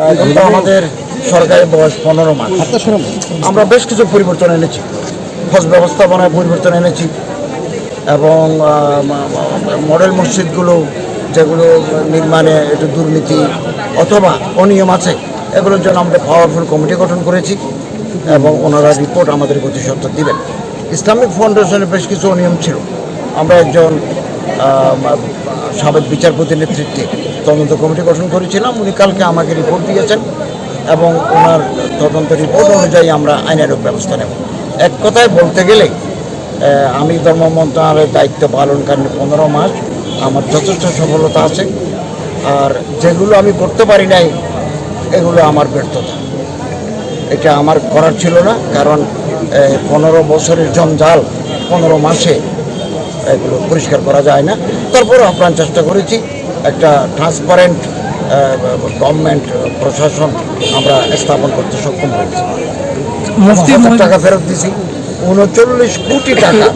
আমাদের সরকারি বয়স পনেরো মাস। আমরা বেশ কিছু পরিবর্তন এনেছি। খোঁজ ব্যবস্থাপনায় পরিবর্তন এনেছি এবং মডেল মসজিদগুলো যেগুলো নির্মাণে একটু দুর্নীতি অথবা অনিয়ম আছে এগুলোর জন্য আমরা পাওয়ারফুল কমিটি গঠন করেছি এবং ওনারা রিপোর্ট আমাদের গতি সত্তর দিবেন। ইসলামিক ফাউন্ডেশনের বেশ কিছু অনিয়ম ছিল। আমরা একজন সাবেক বিচারপতির নেতৃত্বে তদন্ত কমিটি গঠন করেছিলাম। উনি কালকে আমাকে রিপোর্ট দিয়েছেন এবং ওনার তদন্ত রিপোর্ট অনুযায়ী আমরা আইনানুক ব্যবস্থা নেব। এক কথায় বলতে গেলে আমি ধর্ম মন্ত্রণালয়ের দায়িত্ব পালনকারী পনেরো মাস আমার যথেষ্ট সফলতা আছে। আর যেগুলো আমি করতে পারি নাই, এগুলো আমার ব্যর্থতা। এটা আমার করার ছিল না, কারণ পনেরো বছরের জঞ্জাল পনেরো মাসে এগুলো পরিষ্কার করা যায় না। তারপরে আপ্রাণ চেষ্টা করেছি। একটা ট্রান্সপারেন্ট গভর্নমেন্ট প্রশাসন আমরা স্থাপন করতে সক্ষম হয়েছি। টাকা ফেরত দিছি। উনচল্লিশ কোটি টাকা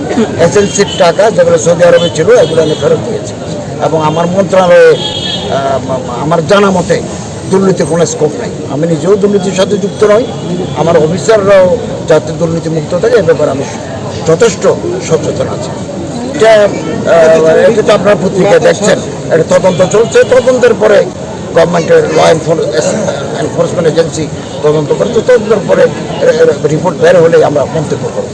এজেন্সির টাকা যেগুলো সৌদি আরবে ছিল এগুলো আমি ফেরত দিয়েছি। এবং আমার মন্ত্রণালয়ে আমার জানা মতে দুর্নীতি কোনো স্কোপ নাই। আমি নিজেও দুর্নীতির সাথে যুক্ত নই। আমার অফিসাররাও যাতে দুর্নীতি মুক্ত থাকে এ ব্যাপারে আমি যথেষ্ট সচেতন আছি। এটা এটা তো আপনার পত্রিকায় দেখছেন। এটা তদন্ত চলছে। তদন্তের পরে গভর্নমেন্টের ল এনফোর্সমেন্ট এজেন্সি তদন্ত করে। তো তদন্তের পরে রিপোর্ট বের হলে আমরা মন্তব্য করব।